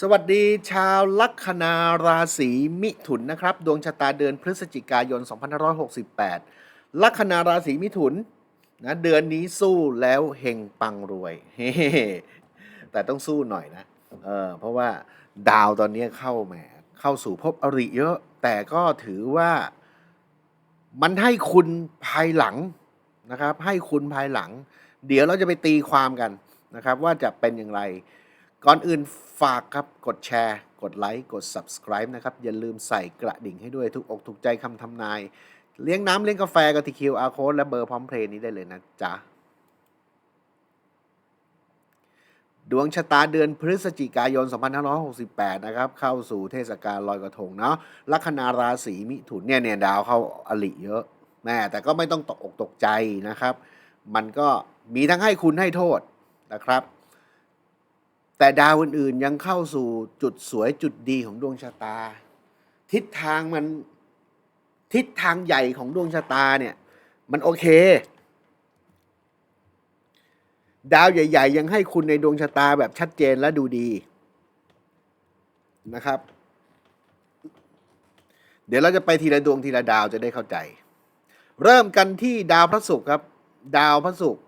สวัสดีชาวลัคนาราศีมิถุนนะครับ ดวงชะตาเดือนพฤศจิกายน 2568 ลัคนาราศีมิถุนนะเดือนนี้สู้แล้วเฮงปังรวยเฮ้แต่ต้องสู้หน่อยนะเออเพราะว่าดาวตอนนี้เข้าแหมเข้าสู่ภพอริเยอะ แต่ก็ถือว่ามันให้คุณภายหลังนะครับ ให้คุณภายหลัง เดี๋ยวเราจะไปตีความกันนะครับ ว่าจะเป็นอย่างไร ก่อนอื่นฝากครับ กดแชร์ กดไลค์ กด subscribe นะครับ อย่าลืมใส่กระดิ่งให้ด้วยทุกอกถูกใจคำทำนาย เลี้ยงน้ำเลี้ยงกาแฟกับทีคิวอาร์โค้ดและเบอร์พร้อมเพลย์นี้ได้เลยนะจ๊ะ ดวงชะตาเดือนพฤศจิกายน 2568 นะครับ เข้าสู่เทศกาลลอยกระทงเนาะลัคนาราศีมิถุนเนี่ยเนี่ยดาวเข้าอลิเยอะแม่แต่ก็ไม่ต้องตกอกตกใจนะครับ มันก็มีทั้งให้คุณให้โทษนะครับ แต่ดาวอื่นๆยังเข้าสู่จุดสวยจุดดีของดวงชะตา ทิศทางมันทิศทางใหญ่ของดวงชะตาเนี่ย มันโอเค ดาวใหญ่ ๆ ยังให้คุณในดวงชะตาแบบชัดเจนและดูดีนะครับ เดี๋ยวเราจะไปทีละดวงทีละดาวจะได้เข้าใจ เริ่มกันที่ดาวพระศุกร์ครับ ดาวพระศุกร์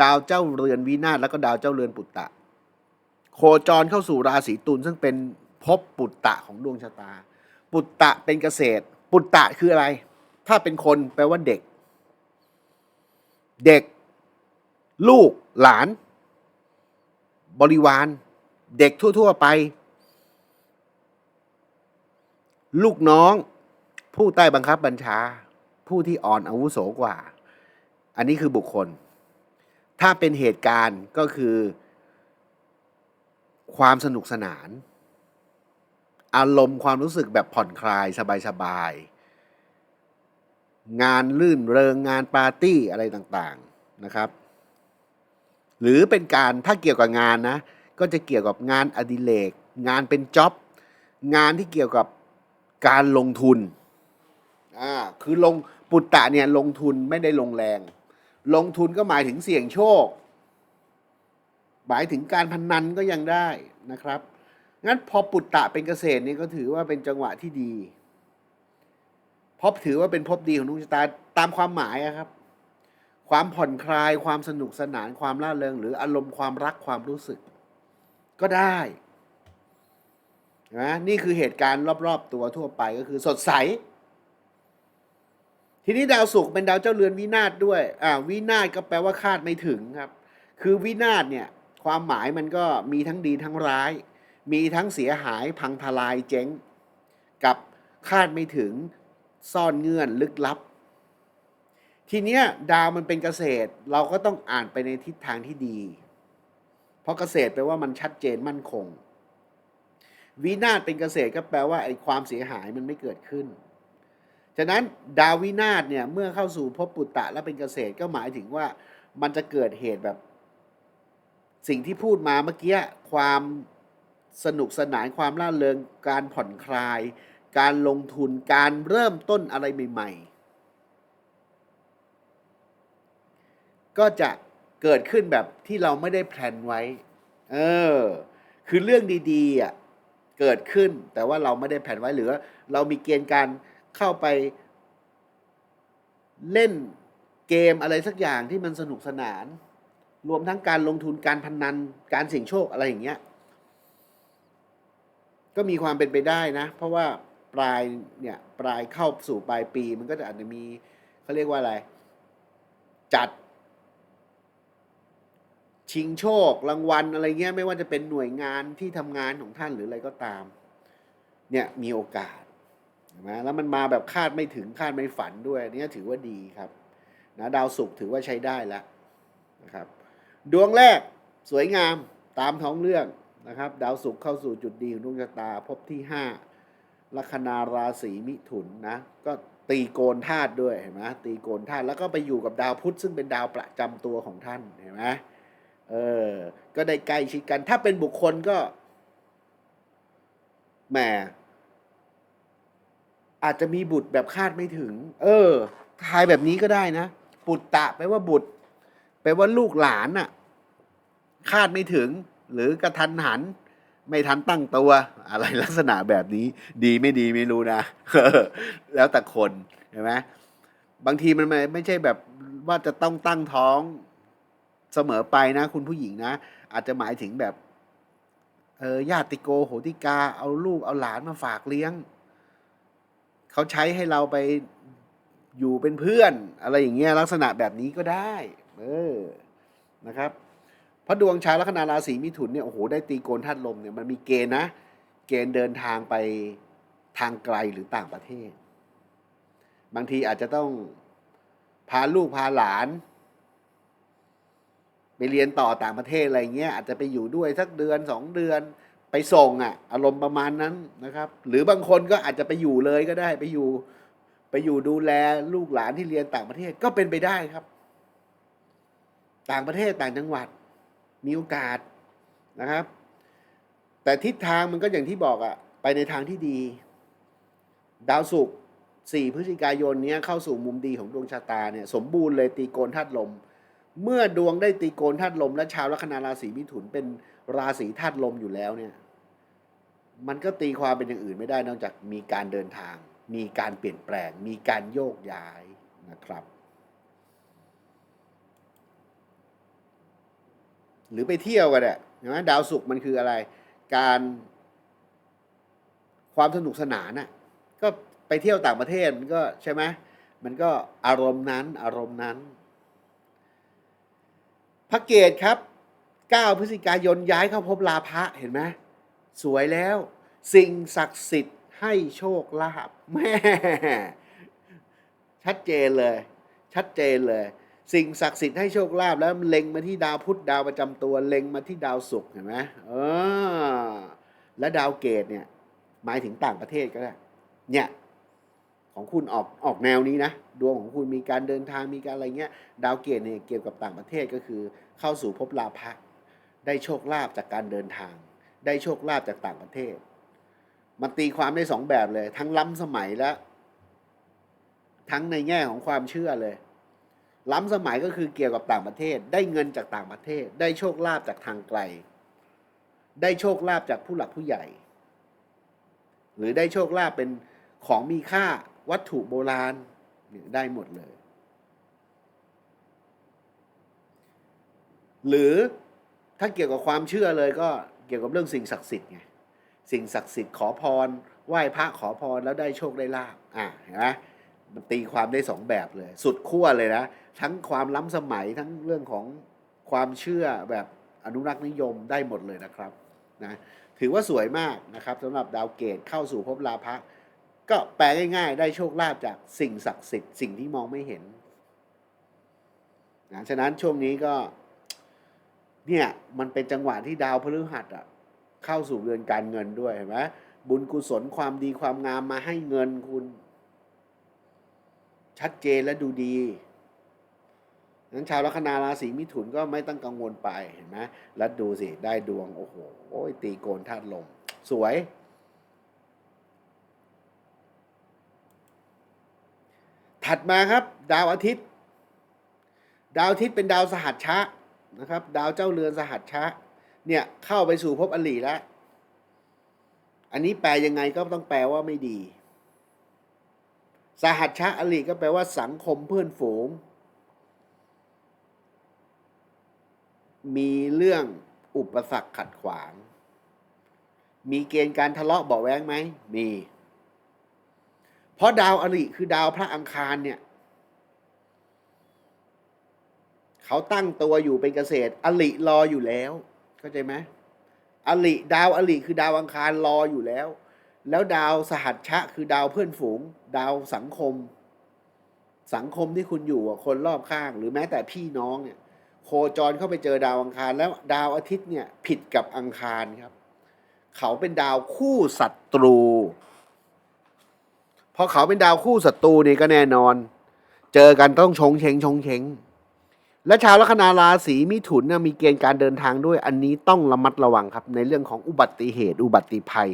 ดาวเจ้าเรือนวินาศแล้วก็ดาวเจ้าเรือนปุตตะ โคจรเข้าสู่ราศีตุลซึ่งเป็นภพปุตตะของดวงชะตา ปุตตะเป็นเกษตร ปุตตะคืออะไร ถ้าเป็นคนแปลว่าเด็ก เด็ก ลูกหลาน บริวาร เด็กทั่ว ๆ ไป ลูกน้อง ผู้ใต้บังคับบัญชา ผู้ที่อ่อนอาวุโสกว่า อันนี้คือบุคคล ถ้าเป็นเหตุการณ์ก็คือ ความสนุกสนาน อารมณ์ความรู้สึกแบบผ่อนคลายสบายๆ งานลื่นเริงงานปาร์ตี้อะไรต่างๆนะครับ หรือเป็นการถ้าเกี่ยวกับงานนะ ก็จะเกี่ยวกับงานอดิเรกงานเป็นจ็อบงานที่เกี่ยวกับการลงทุนอ่าคือลงปุตตะเนี่ยลงทุนไม่ได้ลงแรง ลงทุนก็หมายถึงเสี่ยงโชค หมายถึงการพนนันก็ยังได้ นะครับ งั้นพอปุตตะเป็นเกษตรนี่ก็ถือว่าเป็นจังหวะที่ดีเพราะถือว่าเป็นภพดีของดวงชะตาตามความหมายอะครับ ความผ่อนคลายความสนุกสนานความร่าเริง หรืออารมณ์ความรักความรู้สึก ก็ได้นะนี่คือเหตุการณ์รอบๆ ตัวทั่วไปก็คือสดใส ทีนี้ดาวศุกร์เป็นดาวเจ้าเรือนวินาศด้วยอ่าวินาศก็แปลว่าคาดไม่ถึงครับ คือวินาศเนี่ย ความหมายมันก็มีทั้งดีทั้งร้าย มีทั้งเสียหายพังทลายเจ๊ง กับคาดไม่ถึงซ่อนเงื่อนลึกลับ ทีเนี้ยดาวมันเป็นเกษตรเราก็ต้องอ่านไปในทิศทางที่ดี เพราะเกษตรแปลว่ามันชัดเจนมั่นคง วินาศเป็นเกษตรก็แปลว่าไอ้ความเสียหายมันไม่เกิดขึ้น ฉะนั้นดาววินาศเนี่ยเมื่อเข้าสู่ภพปุตตะและเป็นเกษตรก็หมายถึงว่ามันจะเกิดเหตุแบบ สิ่งที่พูดมาเมื่อกี้ความสนุกสนานความร่าเริงการผ่อนคลาย การลงทุนการเริ่มต้นอะไรใหม่ ๆ ก็จะเกิดขึ้นแบบที่เราไม่ได้แพลนไว้ เออ คือเรื่องดีๆอะเกิดขึ้นแต่ว่าเราไม่ได้แผนไว้หรือเรามีเกณฑ์การเข้าไป เล่นเกมอะไรสักอย่างที่มันสนุกสนาน รวมทั้งการลงทุนการพนนันการเสี่ยงโชคอะไรอย่างเงี้ย ก็มีความเป็นไปได้นะ เพราะว่าปลายเนี่ยปลายเข้าสู่ปลายปี มันก็จะอาจจะมีเขาเรียกว่าอะไร จัด ชิงโชครางวัลอะไรเงี้ยไม่ว่าจะเป็นหน่วยงานที่ทำงานของท่านหรืออะไรก็ตาม เนี่ยมีโอกาสนไหมแล้วมันมาแบบคาดไม่ถึงคาดไม่ฝันด้วยอันนี่ถือว่าดีครับนะดาวศุกร์ถือว่าใช้ได้แล้วนะครับ ดวงแรกสวยงามตามท้องเรื่องนะครับ ดาวศุกร์เข้าสู่จุดดีของดวงชะตาพบที่ห้าลัคนาราศีมิถุนนะ ก็ตีโกนธาตุด้วยเห็นไหมตีโกนธาตุแล้วก็ไปอยู่กับดาวพุธซึ่งเป็นดาวประจำตัวของท่านเห็นไหมเออ ก็ได้ใกล้ชิดกัน ถ้าเป็นบุคคลก็แหมอาจจะมีบุตรแบบคาดไม่ถึง เออทายแบบนี้ก็ได้นะ ปุตตะแปลว่าบุตร แปลว่าลูกหลานน่ะคาดไม่ถึง หรือกระทันหัน ไม่ทันตั้งตัว อะไรลักษณะแบบนี้ ดีไม่ดีไม่รู้นะแล้วแต่คนเห็นไหมบางทีมันไม่ไม่ใช่แบบว่าจะต้องตั้งท้องเสมอไปนะ คุณผู้หญิงนะ อาจจะหมายถึงแบบเออญาติโกโหติกา เอาลูกเอาหลานมาฝากเลี้ยง เขาใช้ให้เราไปอยู่เป็นเพื่อน อะไรอย่างเงี้ยลักษณะแบบนี้ก็ได้ เออนะครับพระดวงชาวลัคนาราศีมิถุนเนี่ยโอ้โหได้ตีโกนธาตุลมเนี่ยมันมีเกณฑ์นะ เกณฑ์เดินทางไปทางไกลหรือต่างประเทศ บางทีอาจจะต้องพาลูกพาหลาน ไปเรียนต่อต่างประเทศอะไรเงี้ยอาจจะไปอยู่ด้วยสักเดือนสองเดือนไปส่งอะ อารมณ์ประมาณนั้นนะครับ หรือบางคนก็อาจจะไปอยู่เลยก็ได้ไปอยู่ ไปอยู่ดูแลลูกหลานที่เรียนต่างประเทศก็เป็นไปได้ครับ ต่างประเทศต่างจังหวัด มีโอกาสนะครับ แต่ทิศทางมันก็อย่างที่บอกอะไปในทางที่ดี ดาวศุกร์สี่พฤศจิกายนเนี้ยเข้าสู่มุมดีของดวงชะตาเนี่ยสมบูรณ์เลยตีโกนธาตุลม เมื่อดวงได้ตีโกนธาตุลม และชาวลัคนาราศีมิถุนเป็นราศีธาตุลมอยู่แล้วเนี่ยมันก็ตีความเป็นอย่างอื่นไม่ได้นอกจากมีการเดินทาง มีการเปลี่ยนแปลง มีการโยกย้ายนะครับ หรือไปเที่ยวกันอะใช่ไหมดาวศุกร์มันคืออะไร การความสนุกสนานน่ะก็ไปเที่ยวต่างประเทศมันก็ใช่ไหมมันก็อารมณ์นั้นอารมณ์นั้น พระเกตครับ 9 พฤศจิกายนย้ายเข้าพบลาภะเห็นไหมสวยแล้ว สิ่งศักดิ์สิทธิ์ให้โชคลาภแม่ ชัดเจนเลย ชัดเจนเลย สิ่งศักดิ์สิทธิ์ให้โชคลาภแล้วเล็งมาที่ดาวพุธดาวประจำตัวเล็งมาที่ดาวศุกร์เห็นไหมเออและดาวเกตเนี่ยหมายถึงต่างประเทศก็ได้เนี่ยของคุณออกออกแนวนี้นะดวงของคุณมีการเดินทางมีการอะไรเงี้ยดาวเกตเนี่ยเกี่ยวกับต่างประเทศก็คือ เข้าสู่ภพลาภะได้โชคลาภจากการเดินทาง ได้โชคลาภจากต่างประเทศ มันตีความได้สองแบบเลย ทั้งล้ำสมัยและ ทั้งในแง่ของความเชื่อเลย ล้ำสมัยก็คือเกี่ยวกับต่างประเทศ ได้เงินจากต่างประเทศ ได้โชคลาภจากทางไกล ได้โชคลาภจากผู้หลักผู้ใหญ่ หรือได้โชคลาภเป็นของมีค่าวัตถุโบราณได้หมดเลย หรือถ้าเกี่ยวกับความเชื่อเลยก็เกี่ยวกับเรื่องสิ่งศักดิ์สิทธิ์ไงสิ่งศักดิ์สิทธิ์ขอพรไหว้พระขอพรแล้วได้โชคได้ลาภอะเห็นไหมมันตีความได้สองแบบเลย สุดขั้วเลยนะ ทั้งความล้ำสมัยทั้งเรื่องของความเชื่อแบบอนุรักษ์นิยมได้หมดเลยนะครับนะถือว่าสวยมากนะครับสำหรับดาวเกตเข้าสู่ภพลาภะก็แปลง่ายๆ ได้โชคลาภจากสิ่งศักดิ์สิทธิ์สิ่งที่มองไม่เห็นนะฉะนั้นช่วงนี้ก็เนี่ยมันเป็นจังหวะที่ดาวพฤหัสอะเข้าสู่เรือนการเงินด้วยเห็นไหมบุญกุศลความดีความงามมาให้เงินคุณ ชัดเจนและดูดี นั้นชาวลัคนาราศีมิถุนก็ไม่ต้องกังวลไปเห็นไหมแล้วดูสิ ได้ดวง โอ้โหโอ้ยตีโกนธาตุลม สวย ถัดมาครับ ดาวอาทิตย์ ดาวอาทิตย์เป็นดาวสหัชชะนะครับ ดาวเจ้าเรือนสหัชชะ เนี่ยเข้าไปสู่ภพอลีแล้ว อันนี้แปลยังไงก็ต้องแปลว่าไม่ดี สหัชชะอลีก็แปลว่าสังคมเพื่อนฝูง มีเรื่องอุปสรรคขัดขวาง มีเกณฑ์การทะเลาะเบาะแว้งไหม มี เพราะดาวอริคือดาวพระอังคารเนี่ย เขาตั้งตัวอยู่เป็นเกษตรอลิรออยู่แล้ว เข้าใจไหมอลิดาวอลิคือดาวอังคารรออยู่แล้ว แล้วดาวสหัชชะ คือดาวเพื่อนฝูง ดาวสังคม สังคมที่คุณอยู่คนรอบข้าง หรือแม้แต่พี่น้องเนี่ย โคจรเข้าไปเจอดาวอังคารแล้วดาวอาทิตย์เนี่ยผิดกับอังคารครับ เขาเป็นดาวคู่ศัตรูพอเขาเป็นดาวคู่ศัตรูนี่ก็แน่นอน เจอกันต้องชงเชงชงเชงและชาวลัคนาราศีมิถุนนะมีเกณฑ์การเดินทางด้วยอันนี้ต้องระมัดระวังครับ ในเรื่องของอุบัติเหตุ อุบัติภัย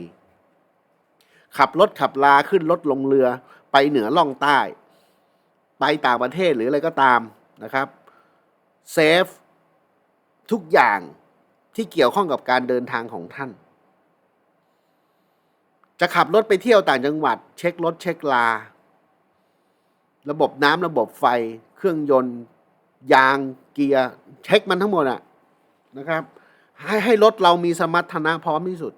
ขับรถขับลาขึ้นรถลงเรือ ไปเหนือล่องใต้ ไปต่างประเทศหรืออะไรก็ตามนะครับ เซฟทุกอย่างที่เกี่ยวข้องกับการเดินทางของท่าน จะขับรถไปเที่ยวต่างจังหวัด เช็ครถเช็คลา ระบบน้ำระบบไฟ เครื่องยนต์ ยางเกียร์ เช็คมันทั้งหมดอะนะครับ ให้ให้รถเรามีสมรรถนะพร้อมที่สุด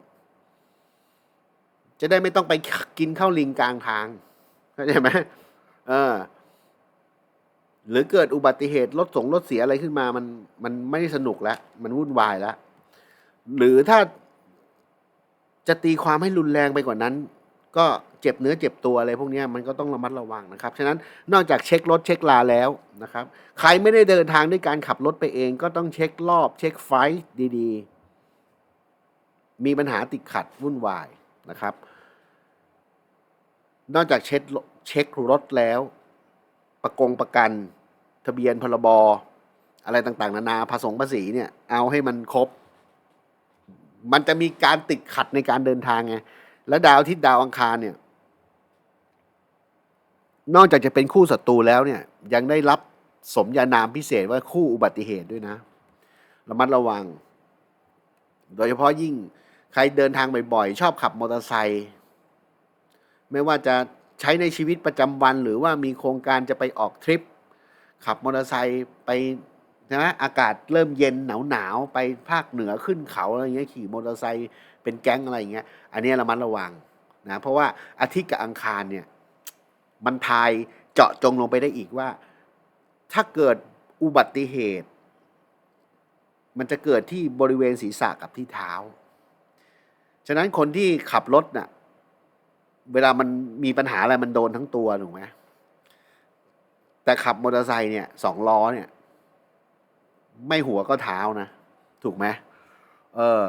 จะได้ไม่ต้องไปกินข้าวลิงกลางทางเข้าใจไหมเออ หรือเกิดอุบัติเหตุรถสงรถเสียอะไรขึ้นมามันมันไม่สนุกแล้ว มันวุ่นวายแล้ว หรือถ้าจะตีความให้รุนแรงไปกว่านั้น ก็เจ็บเนื้อเจ็บตัวอะไรพวกนี้มันก็ต้องระมัดระวังนะครับฉะนั้นนอกจากเช็ครถเช็คลาแล้วนะครับ ใครไม่ได้เดินทางด้วยการขับรถไปเอง ก็ต้องเช็ครอบ เช็คไฟดีๆ มีปัญหาติดขัดวุ่นวายนะครับ นอกจากเช็คเช็ครถแล้ว ประกงประกัน ทะเบียนพรบอะไรต่างๆ นานาภาษงภาษีเนี่ย เอาให้มันครบ มันจะมีการติดขัดในการเดินทางไงและดาวอาทิตย์ดาวอังคารเนี่ย นอกจากจะเป็นคู่ศัตรูแล้วเนี่ย ยังได้รับสมญานามพิเศษว่าคู่อุบัติเหตุด้วยนะระมัดระวัง โดยเฉพาะยิ่งใครเดินทางบ่อยๆ ชอบขับมอเตอร์ไซค์ไม่ว่าจะ ใช้ในชีวิตประจำวันหรือว่ามีโครงการจะไปออกทริป ขับมอเตอร์ไซค์ไปนะอากาศเริ่มเย็นหนาวหนาวๆไปภาคเหนือขึ้นเขาอะไรเงี้ยขี่มอเตอร์ไซค์เป็นแก๊งอะไรอย่างเงี้ย อันนี้ระมัดระวังนะเพราะว่าอาทิตย์กับอังคารเนี่ยมันทายเจาะจงลงไปได้อีกว่า ถ้าเกิดอุบัติเหตุ มันจะเกิดที่บริเวณศีรษะกับที่เท้า ฉะนั้นคนที่ขับรถน่ะ เวลามันมีปัญหาอะไรมันโดนทั้งตัวถูกไหมแต่ขับมอเตอร์ไซค์เนี่ยสองล้อเนี่ย ไม่หัวก็เท้านะ ถูกไหมเออ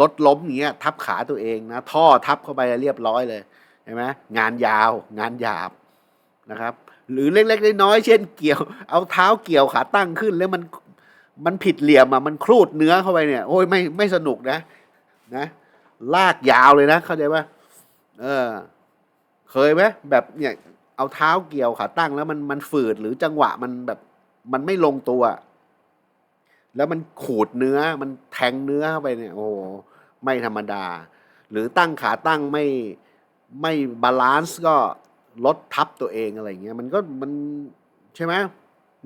รถล้มอย่างเงี้ย ทับขาตัวเองนะ ท่อทับเข้าไปเรียบร้อยเลยเห็นไหมงานยาว งานหยาบนะครับ หรือเล็กๆน้อยๆเช่นเกี่ยว เอาเท้าเกี่ยวขาตั้งขึ้น แล้วมันมันผิดเหลี่ยมอะมันครูดเนื้อเข้าไปเนี่ย โอ้ยไม่ไม่สนุกนะ นะ ลากยาวเลยนะ เข้าใจปะ เออ เคยไหมแบบเนี่ย เอาเท้าเกี่ยวขาตั้งแล้วมันมันฝืดหรือจังหวะมันแบบมันไม่ลงตัว แล้วมันขูดเนื้อมันแทงเนื้อเข้าไปเนี่ย โอ้ไม่ธรรมดา หรือตั้งขาตั้งไม่ไม่บาลานซ์ก็ลดทับตัวเองอะไรเงี้ยมันก็มันใช่ไหม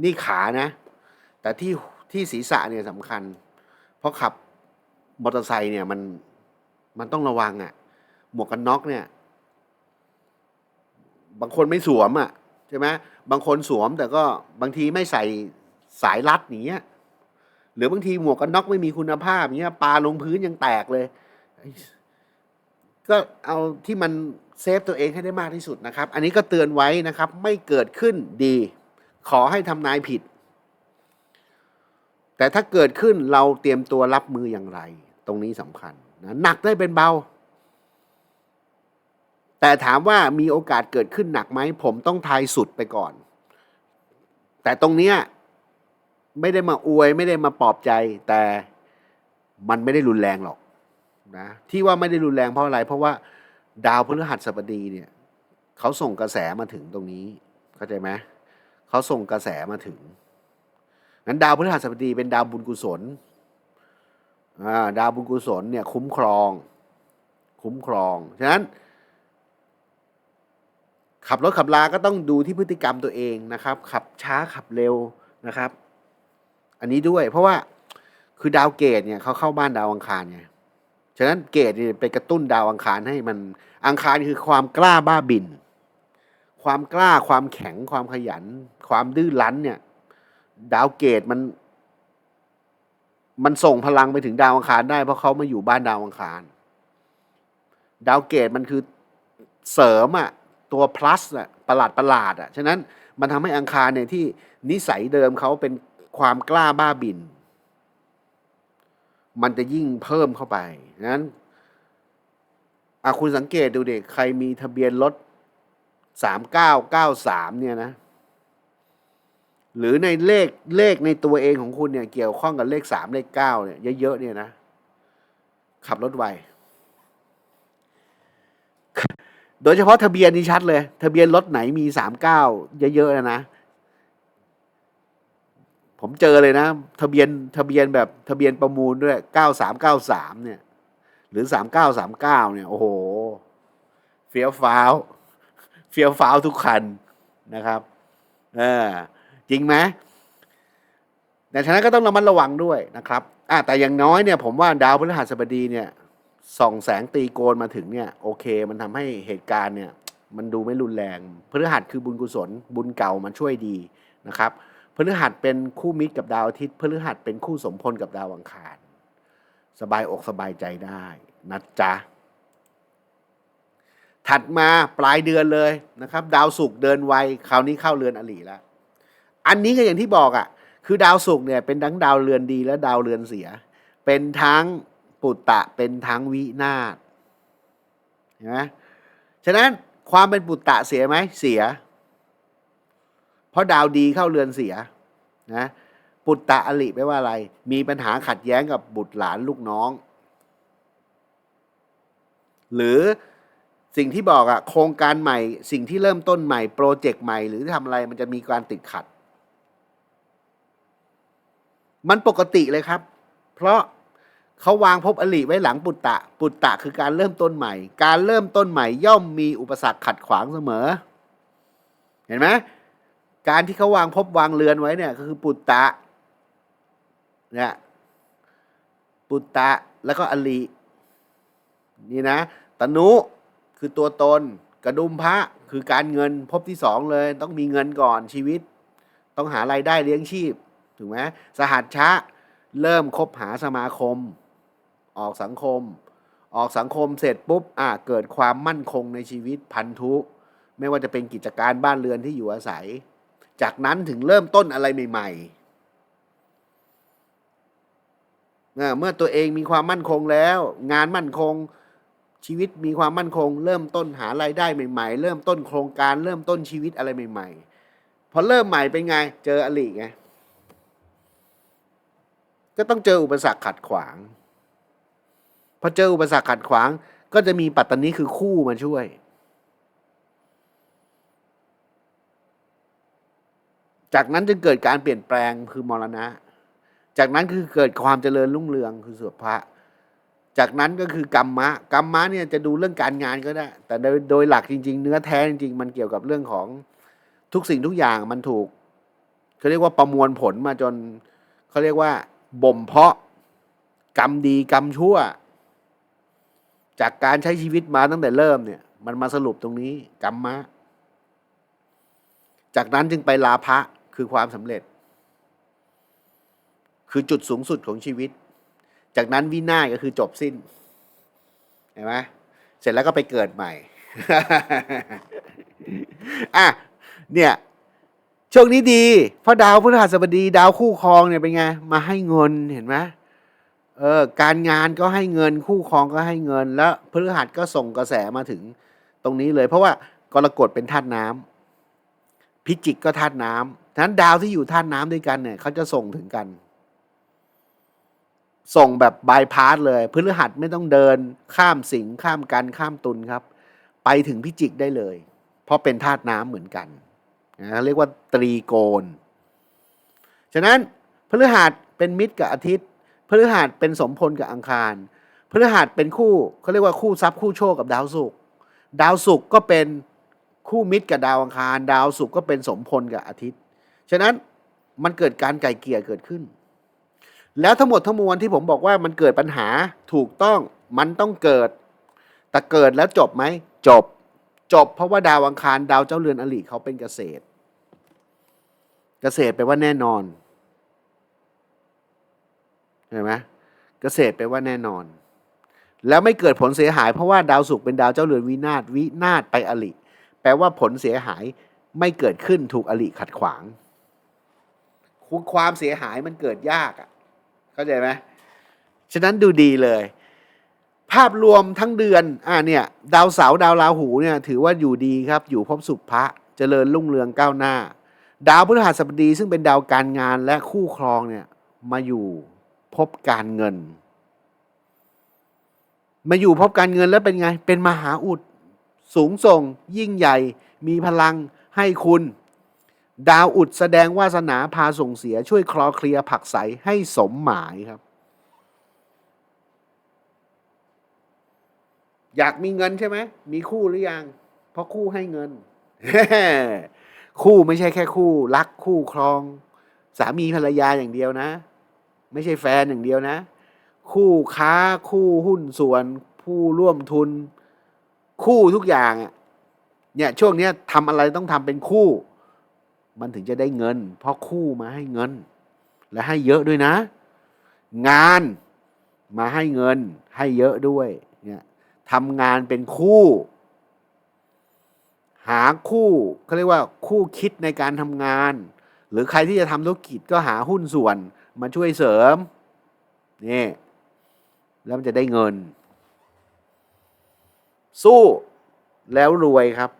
นี่ขานะ แต่ที่ที่ศีรษะเนี่ยสำคัญ เพราะขับมอเตอร์ไซค์เนี่ยมันมันต้องระวังอะ่ะ หมวกกันน็อกเนี่ย บางคนไม่สวมอะ่ะใช่ไหมบางคนสวมแต่ก็บางทีไม่ใส่สายรัดอย่างเงี้ยหรือบางทีหมวกกันน็อกไม่มีคุณภาพอย่างเงี้ยปาลงพื้นยังแตกเลย ก็เอาที่มันเซฟตัวเองให้ได้มากที่สุดนะครับ อันนี้ก็เตือนไว้นะครับ ไม่เกิดขึ้นดี ขอให้ทำนายผิด แต่ถ้าเกิดขึ้นเราเตรียมตัวรับมืออย่างไร ตรงนี้สำคัญนะหนักได้เป็นเบา แต่ถามว่ามีโอกาสเกิดขึ้นหนักไหม ผมต้องทายสุดไปก่อน แต่ตรงเนี้ยไม่ได้มาอวยไม่ได้มาปลอบใจ แต่มันไม่ได้รุนแรงหรอกนะที่ว่าไม่ได้รุนแรงเพราะอะไร เพราะว่าดาวพฤหัสบดีเนี่ยเขาส่งกระแสมาถึงตรงนี้ เข้าใจไหมเขาส่งกระแสมาถึงงั้นดาวพฤหัสบดีเป็นดาวบุญกุศลดาวบุญกุศลเนี่ยคุ้มครอง คุ้มครองฉะนั้น ขับรถขับลาก็ต้องดูที่พฤติกรรมตัวเองนะครับ ขับช้าขับเร็วนะครับ อันนี้ด้วย เพราะว่าคือดาวเกตเนี่ยเขาเข้าบ้านดาวอังคารไงฉะนั้นเกตเนี่ยไปกระตุ้นดาวอังคารให้มันอังคารคือความกล้าบ้าบิน ความกล้าความแข็งความขยัน ความดื้อรั้นเนี่ย ดาวเกตมัน มันส่งพลังไปถึงดาวอังคารได้เพราะเขามาอยู่บ้านดาวอังคาร ดาวเกตมันคือเสริมอะ ตัว plus อะประหลาดประหลาดอะฉะนั้นมันทำให้อังคารเนี่ยที่นิสัยเดิมเขาเป็นความกล้าบ้าบิน มันจะยิ่งเพิ่มเข้าไปนั้นอะคุณสังเกตดูเด็กใครมีทะเบียนรถสามเก้าเก้าสามเนี่ยนะ หรือในเลขเลขในตัวเองของคุณเนี่ย เกี่ยวข้องกับเลขสามเลขเก้าเนี่ยเยอะๆเนี่ยนะ ขับรถไว โดยเฉพาะทะเบียนนี่ชัดเลย ทะเบียนรถไหนมีสามเก้าเยอะๆนะนะ ผมเจอเลยนะ ทะเบียนทะเบียนแบบทะเบียนประมูลด้วยเก้าสามเก้าสามเนี่ย หรือสามเก้าสามเก้าเนี่ย โอ้โห เฟี้ยวฟ้าวเฟี้ยวฟ้าวทุกคันนะครับเออจริงไหมแต่ฉะนั้นก็ต้องระมัดระวังด้วยนะครับอะแต่อย่างน้อยเนี่ยผมว่าดาวพฤหัสบดีเนี่ย ส่องแสงตีโกนมาถึงเนี่ยโอเค มันทำให้เหตุการณ์เนี่ยมันดูไม่รุนแรงพฤหัสคือบุญกุศล บุญเก่ามันช่วยดีนะครับพฤหัสเป็นคู่มิตรกับดาวอาทิตย์พฤหัสเป็นคู่สมพลกับดาวอังคาร สบายอกสบายใจได้นะจ๊ะถัดมาปลายเดือนเลยนะครับ ดาวศุกร์เดินไวคราวนี้เข้าเรือนอลีแล้วอันนี้ก็อย่างที่บอกอะ่ะ คือดาวศุกร์เนี่ยเป็นทั้งดาวเรือนดีและดาวเรือนเสีย เป็นทั้ง ปุตตะเป็นทั้งวินาศเห็นไหมฉะนั้นความเป็นปุตตะเสียไหมเสีย เพราะดาวดีเข้าเรือนเสียนะปุตตะอลิแปลว่าอะไร มีปัญหาขัดแย้งกับบุตรหลานลูกน้อง หรือสิ่งที่บอกอะโครงการใหม่ สิ่งที่เริ่มต้นใหม่ โปรเจกต์ใหม่ หรือทำอะไรมันจะมีการติดขัด มันปกติเลยครับ เพราะ เขาวางภพอลิไว้หลังปุตตะ ปุตตะคือการเริ่มต้นใหม่ การเริ่มต้นใหม่ย่อมมีอุปสรรคขัดขวางเสมอ เห็นไหมการที่เขาวางภพวางเรือนไว้เนี่ยก็คือปุตตะเนี่ยปุตตะแล้วก็อลินี่นะตนุคือตัวตน กระดุมพระคือการเงินภพที่สองเลย ต้องมีเงินก่อนชีวิต ต้องหารายได้เลี้ยงชีพ ถูกไหมสหัสชะ เริ่มคบหาสมาคม ออกสังคม ออกสังคมเสร็จปุ๊บอะเกิดความมั่นคงในชีวิตพันธุ ไม่ว่าจะเป็นกิจการบ้านเรือนที่อยู่อาศัย จากนั้นถึงเริ่มต้นอะไรใหม่ๆเมื่อตัวเองมีความมั่นคงแล้ว งานมั่นคงชีวิตมีความมั่นคง เริ่มต้นหารายได้ใหม่ ๆ เริ่มต้นโครงการเริ่มต้นชีวิตอะไรใหม่ ๆ พอเริ่มใหม่เป็นไง เจออลิไงก็ต้องเจออุปสรรคขัดขวาง พอเจออุปสรรคขัดขวาง ก็จะมีปัตตานีคือคู่มาช่วย จากนั้นจึงเกิดการเปลี่ยนแปลงคือมรณะ จากนั้นคือเกิดความเจริญรุ่งเรืองคือสุภะจากนั้นก็คือกรรมะกรรมะเนี่ยจะดูเรื่องการงานก็ได้ แต่โดยโดยหลักจริง ๆ เนื้อแท้จริงๆมันเกี่ยวกับเรื่องของทุกสิ่งทุกอย่างมันถูกเขาเรียกว่าประมวลผลมาจนเขาเรียกว่าบ่มเพาะ กรรมดีกรรมชั่ว จากการใช้ชีวิตมาตั้งแต่เริ่มเนี่ย มันมาสรุปตรงนี้กรรมะ จากนั้นจึงไปลาภะคือความสำเร็จ คือจุดสูงสุดของชีวิต จากนั้นวินาศก็คือจบสิ้นเห็นไหมเสร็จแล้วก็ไปเกิดใหม่อะเนี่ยช่วงนี้ดีเพราะดาวพฤหัสบดี ดาวคู่ครองเนี่ยเป็นไง มาให้เงินเห็นไหม เออการงานก็ให้เงินคู่ครองก็ให้เงิน แล้วพฤหัสก็ส่งกระแสมาถึงตรงนี้เลย เพราะว่ากรกฎเป็นธาตุน้ำพิจิกก็ธาตุน้ำฉะนั้นดาวที่อยู่ธาตุน้ำด้วยกันเนี่ยเขาจะส่งถึงกัน ส่งแบบบายพาสเลยพฤหัสไม่ต้องเดิน ข้ามสิงข้ามกันข้ามตุลครับ ไปถึงพิจิกได้เลย เพราะเป็นธาตุน้ำเหมือนกันนะเรียกว่าตรีโกณฉะนั้นพฤหัสเป็นมิตรกับอาทิตย์ พฤหัสเป็นสมพลกับอังคาร พฤหัสเป็นคู่เขาเรียกว่าคู่ทรัพย์คู่โชคกับดาวศุกร์ดาวศุกร์ก็เป็นคู่มิตรกับดาวอังคาร ดาวศุกร์ก็เป็นสมพลกับอาทิตย์ ฉะนั้นมันเกิดการไก่เกลี่ยเกิดขึ้น แล้วทั้งหมดทั้งมวลที่ผมบอกว่ามันเกิดปัญหาถูกต้องมันต้องเกิด แต่เกิดแล้วจบไหมจบ จบเพราะว่าดาวอังคาร ดาวเจ้าเรือนอลิเขาเป็นเกษตร เกษตรแปลว่าแน่นอน เห็นไหมเกษตรแปว่าแน่นอน แล้วไม่เกิดผลเสียหาย เพราะว่าดาวศุกร์เป็นดาวเจ้าเรือนวินาศวินาศไปอลิแปลว่าผลเสียหายไม่เกิดขึ้นถูกอลิขัดขวางความเสียหายมันเกิดยากอะเข้าใจไหมฉะนั้นดูดีเลย ภาพรวมทั้งเดือนอ่าเนี่ยดาวเสาดาวราหูเนี่ยถือว่าอยู่ดีครับ อยู่พบสุภะเจริญรุ่งเรืองก้าวหน้า ดาวพฤหัสบดีซึ่งเป็นดาวการงานและคู่ครองเนี่ยมาอยู่ พบการเงิน มาอยู่พบการเงินแล้วเป็นไง เป็นมหาอุด สูงส่ง ยิ่งใหญ่ มีพลังให้คุณ ดาวอุดแสดงวาสนาพาส่งเสียช่วยคลอเคลียผักใสให้สมหมายครับ อยากมีเงินใช่ไหม มีคู่หรือยัง เพราะคู่ให้เงิน คู่ไม่ใช่แค่คู่ รักคู่ครอง สามีภรรยาอย่างเดียวนะ ไม่ใช่แฟนอย่างเดียวนะ คู่ค้าคู่หุ้นส่วน ผู้ร่วมทุน คู่ทุกอย่างเนี่ยช่วงนี้ทำอะไรต้องทำเป็นคู่ มันถึงจะได้เงิน เพราะคู่มาให้เงิน และให้เยอะด้วยนะ งานมาให้เงิน ให้เยอะด้วยเนี่ยทำงานเป็นคู่ หาคู่เขาเรียกว่าคู่คิดในการทำงาน หรือใครที่จะทำธุรกิจก็หาหุ้นส่วน มาช่วยเสริมนี่แล้วมันจะได้เงิน สู้แล้วรวยครับ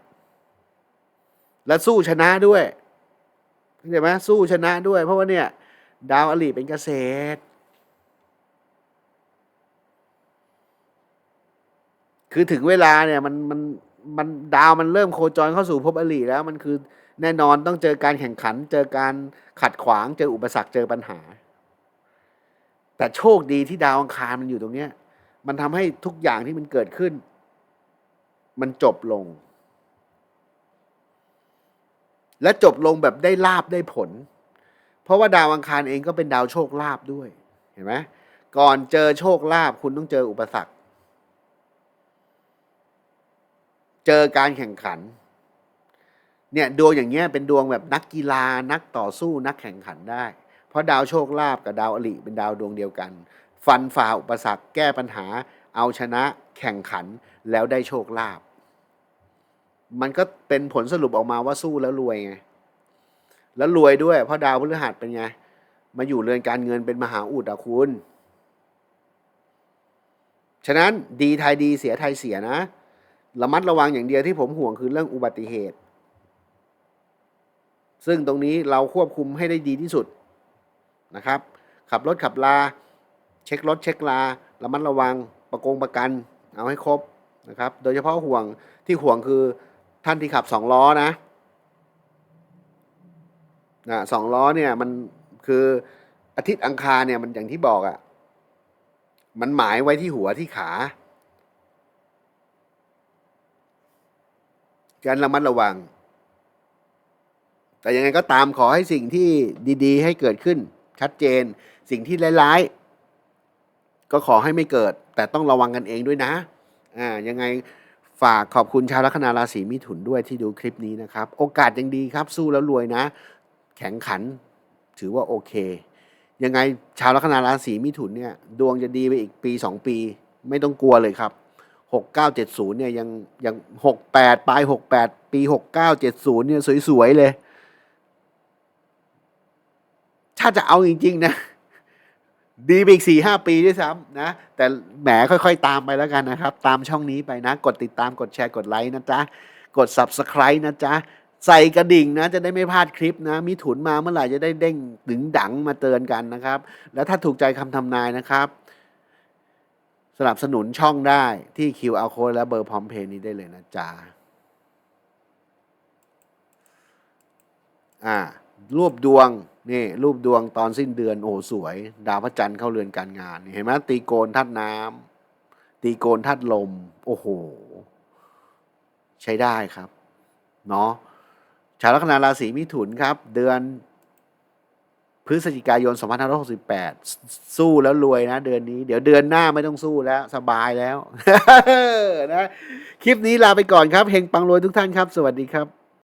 และสู้ชนะด้วยเข้าใจไหมสู้ชนะด้วย เพราะว่าเนี่ย ดาวอลิเป็นเกษตร คือถึงเวลาเนี่ยมันมันมันดาวมันเริ่มโคจรเข้าสู่ภพอลิแล้วมันคือแน่นอนต้องเจอการแข่งขัน เจอการขัดขวาง เจออุปสรรคเจอปัญหา แต่โชคดีที่ดาวอังคารมันอยู่ตรงเนี้ย มันทำให้ทุกอย่างที่มันเกิดขึ้น มันจบลง และจบลงแบบได้ลาบได้ผล เพราะว่าดาวอังคารเองก็เป็นดาวโชคลาภด้วย เห็นไหมก่อนเจอโชคลาภคุณต้องเจออุปสรรค เจอการแข่งขัน เนี่ยดวงอย่างเงี้ยเป็นดวงแบบนักกีฬานักต่อสู้นักแข่งขันได้ เพราะดาวโชคลาภกับดาวอริเป็นดาวดวงเดียวกัน ฟันฝ่าอุปสรรคแก้ปัญหา เอาชนะแข่งขันแล้วได้โชคลาภมันก็เป็นผลสรุปออกมาว่าสู้แล้วรวยไงแล้วรวยด้วย เพราะดาวพฤหัสเป็นไงมาอยู่เรือนการเงินเป็นมหาอุดอะคุณ ฉะนั้นดีไทยดีเสียไทยเสียนะระมัดระวังอย่างเดียวที่ผมห่วงคือเรื่องอุบัติเหตุ ซึ่งตรงนี้เราควบคุมให้ได้ดีที่สุด นะครับ ขับรถขับลา เช็ครถเช็คลาระมัดระวังประกงประกัน เอาให้ครบนะครับ โดยเฉพาะห่วงที่ห่วงคือท่านที่ขับสองล้อนะนะสองล้อเนี่ยมันคืออาทิตย์อังคารเนี่ยมันอย่างที่บอกอะ่ะมันหมายไว้ที่หัวที่ขาการระมัดระวัง แต่ยังไงก็ตามขอให้สิ่งที่ดี ๆ ให้เกิดขึ้น ชัดเจน สิ่งที่ร้ายๆ ก็ขอให้ไม่เกิด แต่ต้องระวังกันเองด้วยนะอ่ายังไงฝากขอบคุณชาวลัคนาราศีมิถุนด้วยที่ดูคลิปนี้นะครับ โอกาสยังดีครับ สู้แล้วรวยนะ แข็งขันถือว่าโอเค ยังไงชาวลัคนาราศีมิถุนเนี่ยดวงจะดีไปอีกปีสองปี ไม่ต้องกลัวเลยครับหกเก้าเจ็ดศูนย์เนี่ยยังยังหกแปดปลายหกแปดปีหกเก้าเจ็ดศูนย์เนี่ยสวยๆเลย ถ้าจะเอาจริง ๆ นะ ดีไปอีกสี่ห้าปีด้วยซ้ำนะ แต่แหมค่อยๆ ตามไปแล้วกันนะครับ ตามช่องนี้ไปนะ กดติดตามกดแชร์กดไลค์นะจ๊ะ กด subscribe นะจ๊ะ ใส่กระดิ่งนะ จะได้ไม่พลาดคลิปนะ มีถุนมาเมื่อไหร่จะได้เด้งดึงดังมาเตือนกันนะครับ แล้วถ้าถูกใจคำทำนายนะครับสนับสนุนช่องได้ที่ QR code และเบอร์พร้อมเพย์นี้ได้เลยนะจ๊ะอ่ารูปดวงนี่รูปดวงตอนสิ้นเดือนโอ้สวย ดาวพระจันทร์เข้าเรือนการงานเห็นไหมตีโกนทัดน้ำตีโกนทัดลม โอ้โห ใช้ได้ครับเนาะชาวลัคนาราศีมิถุนครับ เดือนพฤศจิกายน 2568 สู้แล้วรวยนะ เดือนนี้ เดี๋ยวเดือนหน้าไม่ต้องสู้แล้ว สบายแล้วนะคลิปนี้ลาไปก่อนครับเฮงปังรวยทุกท่านครับ สวัสดีครับ